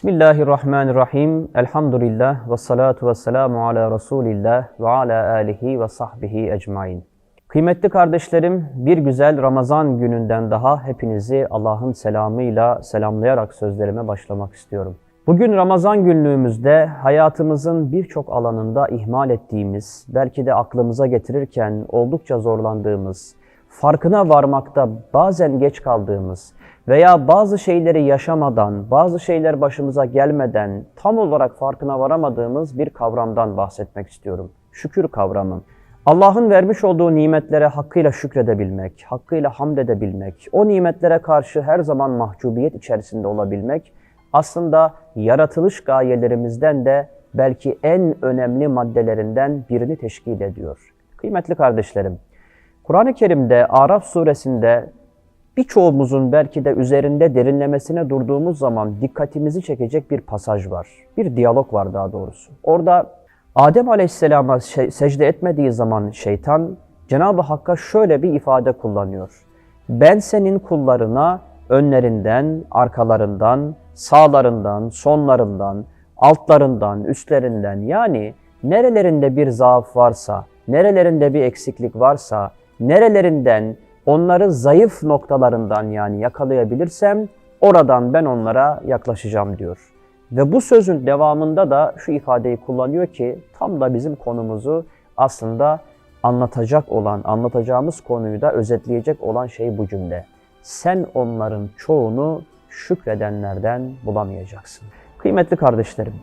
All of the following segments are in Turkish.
Bismillahirrahmanirrahim. Elhamdülillah ve salatu ve selamu ala Resulillah ve ala alihi ve sahbihi ecmain. Kıymetli kardeşlerim, bir güzel Ramazan gününden daha hepinizi Allah'ın selamıyla selamlayarak sözlerime başlamak istiyorum. Bugün Ramazan günlüğümüzde hayatımızın birçok alanında ihmal ettiğimiz, belki de aklımıza getirirken oldukça zorlandığımız, farkına varmakta bazen geç kaldığımız veya bazı şeyleri yaşamadan, bazı şeyler başımıza gelmeden tam olarak farkına varamadığımız bir kavramdan bahsetmek istiyorum. Şükür kavramı. Allah'ın vermiş olduğu nimetlere hakkıyla şükredebilmek, hakkıyla hamd edebilmek, o nimetlere karşı her zaman mahcubiyet içerisinde olabilmek aslında yaratılış gayelerimizden de belki en önemli maddelerinden birini teşkil ediyor. Kıymetli kardeşlerim, Kur'an-ı Kerim'de Araf suresinde birçoğumuzun belki de üzerinde derinlemesine durduğumuz zaman dikkatimizi çekecek bir pasaj var. Bir diyalog var daha doğrusu. Orada Adem Aleyhisselam'a şey, secde etmediği zaman şeytan Cenab-ı Hakk'a şöyle bir ifade kullanıyor. Ben senin kullarına önlerinden, arkalarından, sağlarından, sonlarından, altlarından, üstlerinden yani nerelerinde bir zaaf varsa, nerelerinde bir eksiklik varsa, nerelerinden onları zayıf noktalarından yani yakalayabilirsem oradan ben onlara yaklaşacağım diyor. Ve bu sözün devamında da şu ifadeyi kullanıyor ki tam da bizim konumuzu aslında anlatacak olan, anlatacağımız konuyu da özetleyecek olan şey bu cümle. Sen onların çoğunu şükredenlerden bulamayacaksın. Kıymetli kardeşlerim,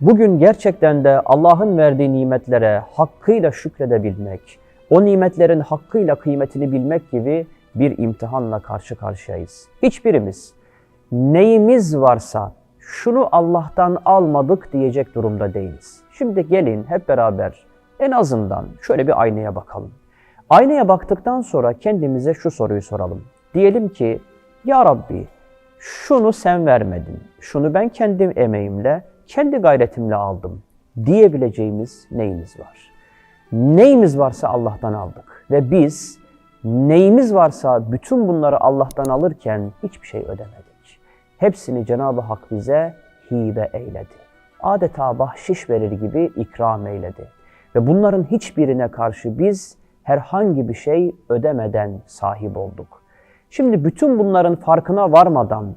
bugün gerçekten de Allah'ın verdiği nimetlere hakkıyla şükredebilmek, o nimetlerin hakkıyla kıymetini bilmek gibi bir imtihanla karşı karşıyayız. Hiçbirimiz neyimiz varsa şunu Allah'tan almadık diyecek durumda değiliz. Şimdi gelin hep beraber en azından şöyle bir aynaya bakalım. Aynaya baktıktan sonra kendimize şu soruyu soralım. Diyelim ki Ya Rabbi şunu sen vermedin, şunu ben kendi emeğimle, kendi gayretimle aldım diyebileceğimiz neyimiz var? Neyimiz varsa Allah'tan aldık ve biz neyimiz varsa bütün bunları Allah'tan alırken hiçbir şey ödemedik. Hepsini Cenab-ı Hak bize hibe eyledi. Adeta bahşiş verir gibi ikram eyledi. Ve bunların hiçbirine karşı biz herhangi bir şey ödemeden sahip olduk. Şimdi bütün bunların farkına varmadan,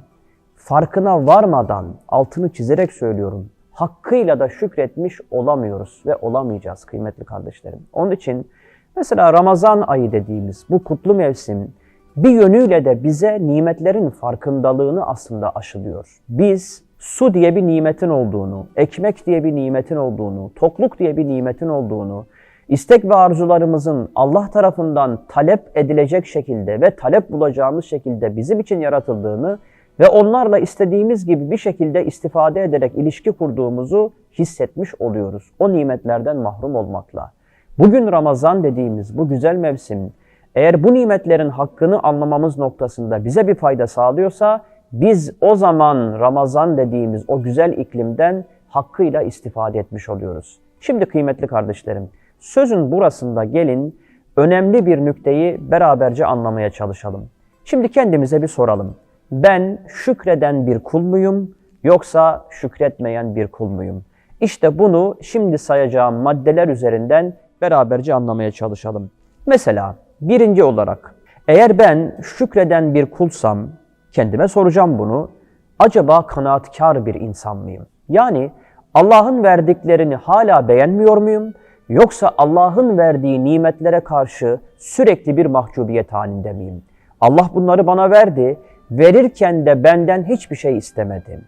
farkına varmadan altını çizerek söylüyorum hakkıyla da şükretmiş olamıyoruz ve olamayacağız kıymetli kardeşlerim. Onun için mesela Ramazan ayı dediğimiz bu kutlu mevsim bir yönüyle de bize nimetlerin farkındalığını aslında aşılıyor. Biz su diye bir nimetin olduğunu, ekmek diye bir nimetin olduğunu, tokluk diye bir nimetin olduğunu, istek ve arzularımızın Allah tarafından talep edilecek şekilde ve talep bulacağımız şekilde bizim için yaratıldığını ve onlarla istediğimiz gibi bir şekilde istifade ederek ilişki kurduğumuzu hissetmiş oluyoruz. O nimetlerden mahrum olmakla. Bugün Ramazan dediğimiz bu güzel mevsim eğer bu nimetlerin hakkını anlamamız noktasında bize bir fayda sağlıyorsa biz o zaman Ramazan dediğimiz o güzel iklimden hakkıyla istifade etmiş oluyoruz. Şimdi kıymetli kardeşlerim, sözün burasında gelin önemli bir nükteyi beraberce anlamaya çalışalım. Şimdi kendimize bir soralım ben şükreden bir kul muyum yoksa şükretmeyen bir kul muyum? İşte bunu şimdi sayacağım maddeler üzerinden beraberce anlamaya çalışalım. Mesela birinci olarak eğer ben şükreden bir kulsam kendime soracağım bunu. Acaba kanaatkar bir insan mıyım? Yani Allah'ın verdiklerini hala beğenmiyor muyum? Yoksa Allah'ın verdiği nimetlere karşı sürekli bir mahcubiyet halinde miyim? Allah bunları bana verdi verirken de benden hiçbir şey istemedim.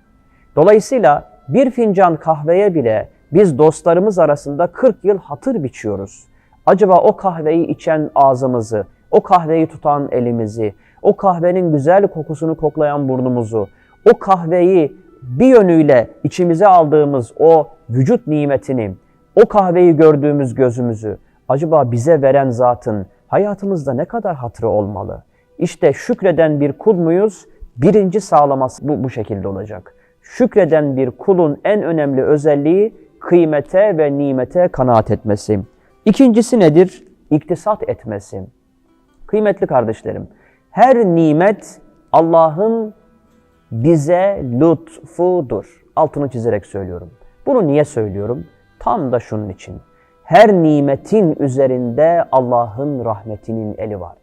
Dolayısıyla bir fincan kahveye bile biz dostlarımız arasında 40 yıl hatır biçiyoruz. Acaba o kahveyi içen ağzımızı, o kahveyi tutan elimizi, o kahvenin güzel kokusunu koklayan burnumuzu, o kahveyi bir yönüyle içimize aldığımız o vücut nimetini, o kahveyi gördüğümüz gözümüzü acaba bize veren zatın hayatımızda ne kadar hatırı olmalı? İşte şükreden bir kul muyuz? Birinci sağlaması bu, bu şekilde olacak. Şükreden bir kulun en önemli özelliği kıymete ve nimete kanaat etmesi. İkincisi nedir? İktisat etmesi. Kıymetli kardeşlerim, her nimet Allah'ın bize lütfudur. Altını çizerek söylüyorum. Bunu niye söylüyorum? Tam da şunun için. Her nimetin üzerinde Allah'ın rahmetinin eli vardır.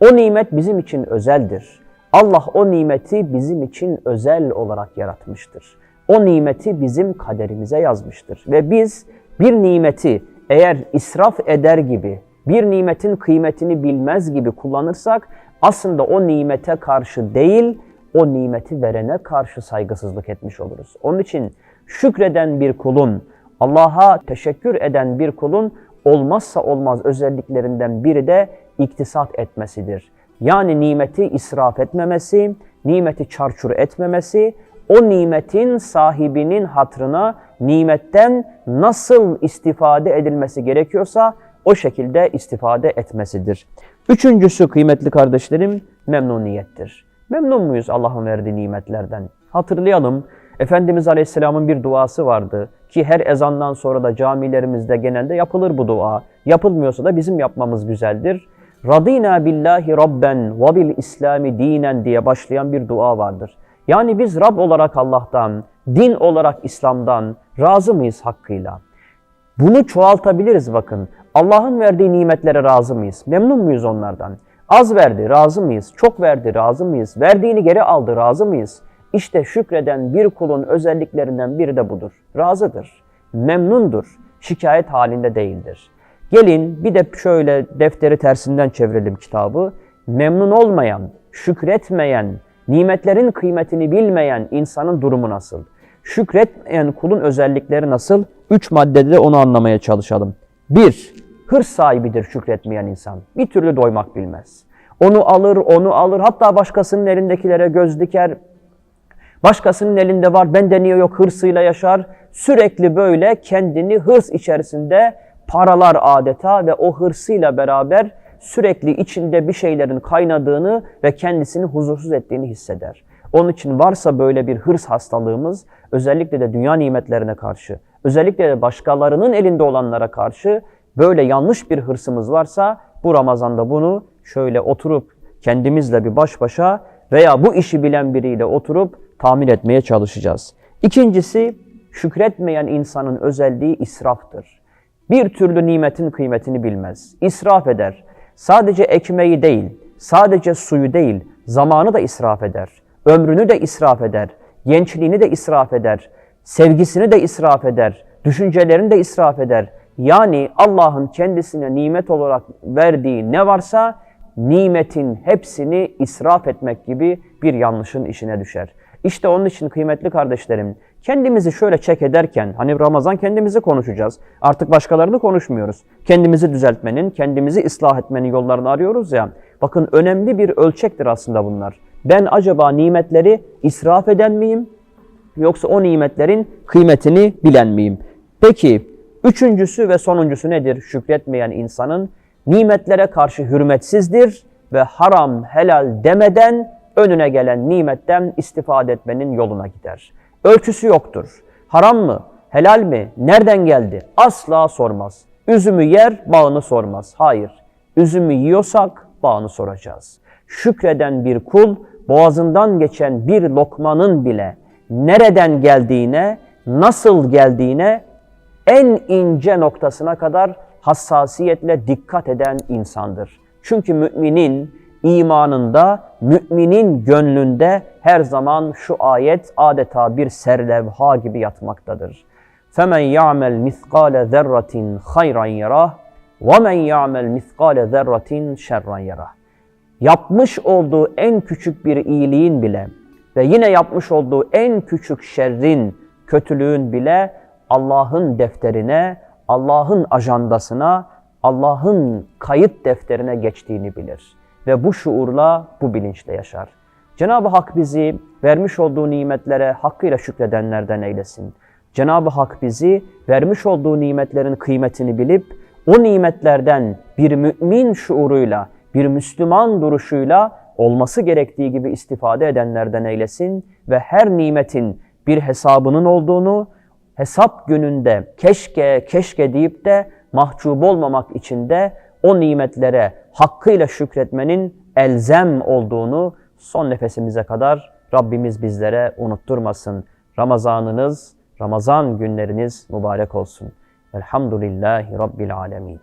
O nimet bizim için özeldir. Allah o nimeti bizim için özel olarak yaratmıştır. O nimeti bizim kaderimize yazmıştır. Ve biz bir nimeti eğer israf eder gibi, bir nimetin kıymetini bilmez gibi kullanırsak aslında o nimete karşı değil, o nimeti verene karşı saygısızlık etmiş oluruz. Onun için şükreden bir kulun, Allah'a teşekkür eden bir kulun olmazsa olmaz özelliklerinden biri de iktisat etmesidir. Yani nimeti israf etmemesi, nimeti çarçur etmemesi, o nimetin sahibinin hatrına nimetten nasıl istifade edilmesi gerekiyorsa o şekilde istifade etmesidir. Üçüncüsü kıymetli kardeşlerim memnuniyettir. Memnun muyuz Allah'ın verdiği nimetlerden? Hatırlayalım Efendimiz Aleyhisselam'ın bir duası vardı ki her ezandan sonra da camilerimizde genelde yapılır bu dua. Yapılmıyorsa da bizim yapmamız güzeldir. Radina billahi rabben ve bil islami dinen diye başlayan bir dua vardır. Yani biz Rab olarak Allah'tan, din olarak İslam'dan razı mıyız hakkıyla? Bunu çoğaltabiliriz bakın. Allah'ın verdiği nimetlere razı mıyız? Memnun muyuz onlardan? Az verdi, razı mıyız? Çok verdi, razı mıyız? Verdiğini geri aldı, razı mıyız? İşte şükreden bir kulun özelliklerinden biri de budur. Razıdır, memnundur, şikayet halinde değildir. Gelin bir de şöyle defteri tersinden çevirelim kitabı. Memnun olmayan, şükretmeyen, nimetlerin kıymetini bilmeyen insanın durumu nasıl? Şükretmeyen kulun özellikleri nasıl? Üç maddede de onu anlamaya çalışalım. Bir, hırs sahibidir şükretmeyen insan. Bir türlü doymak bilmez. Onu alır, onu alır. Hatta başkasının elindekilere göz diker. Başkasının elinde var, bende niye yok hırsıyla yaşar. Sürekli böyle kendini hırs içerisinde paralar adeta ve o hırsıyla beraber sürekli içinde bir şeylerin kaynadığını ve kendisini huzursuz ettiğini hisseder. Onun için varsa böyle bir hırs hastalığımız özellikle de dünya nimetlerine karşı, özellikle de başkalarının elinde olanlara karşı böyle yanlış bir hırsımız varsa bu Ramazan'da bunu şöyle oturup kendimizle bir baş başa veya bu işi bilen biriyle oturup tamir etmeye çalışacağız. İkincisi şükretmeyen insanın özelliği israftır. Bir türlü nimetin kıymetini bilmez. İsraf eder. Sadece ekmeği değil, sadece suyu değil, zamanı da israf eder. Ömrünü de israf eder. Gençliğini de israf eder. Sevgisini de israf eder. Düşüncelerini de israf eder. Yani Allah'ın kendisine nimet olarak verdiği ne varsa nimetin hepsini israf etmek gibi bir yanlışın işine düşer. İşte onun için kıymetli kardeşlerim, kendimizi şöyle çek ederken, hani Ramazan kendimizi konuşacağız. Artık başkalarını konuşmuyoruz. Kendimizi düzeltmenin, kendimizi ıslah etmenin yollarını arıyoruz ya. Bakın önemli bir ölçektir aslında bunlar. Ben acaba nimetleri israf eden miyim? Yoksa o nimetlerin kıymetini bilen miyim? Peki, üçüncüsü ve sonuncusu nedir? Şükretmeyen insanın nimetlere karşı hürmetsizdir ve haram helal demeden önüne gelen nimetten istifade etmenin yoluna gider. Ölçüsü yoktur. Haram mı? Helal mi? Nereden geldi? Asla sormaz. Üzümü yer, bağını sormaz. Hayır. Üzümü yiyorsak bağını soracağız. Şükreden bir kul boğazından geçen bir lokmanın bile nereden geldiğine, nasıl geldiğine en ince noktasına kadar hassasiyetle dikkat eden insandır. Çünkü müminin imanında, müminin gönlünde her zaman şu ayet adeta bir serlevha gibi yatmaktadır. فَمَنْ يَعْمَلْ مِثْقَالَ ذَرَّةٍ خَيْرًا يَرَهُ وَمَنْ يَعْمَلْ مِثْقَالَ ذَرَّةٍ شَرًّا يَرَهُ Yapmış olduğu en küçük bir iyiliğin bile ve yine yapmış olduğu en küçük şerrin, kötülüğün bile Allah'ın defterine, Allah'ın ajandasına, Allah'ın kayıt defterine geçtiğini bilir. Ve bu şuurla, bu bilinçle yaşar. Cenab-ı Hak bizi vermiş olduğu nimetlere hakkıyla şükredenlerden eylesin. Cenab-ı Hak bizi vermiş olduğu nimetlerin kıymetini bilip o nimetlerden bir mümin şuuruyla, bir Müslüman duruşuyla olması gerektiği gibi istifade edenlerden eylesin ve her nimetin bir hesabının olduğunu, hesap gününde keşke keşke deyip de mahcup olmamak için de o nimetlere hakkıyla şükretmenin elzem olduğunu son nefesimize kadar Rabbimiz bizlere unutturmasın. Ramazanınız, Ramazan günleriniz mübarek olsun. Elhamdülillahi Rabbil Alemin.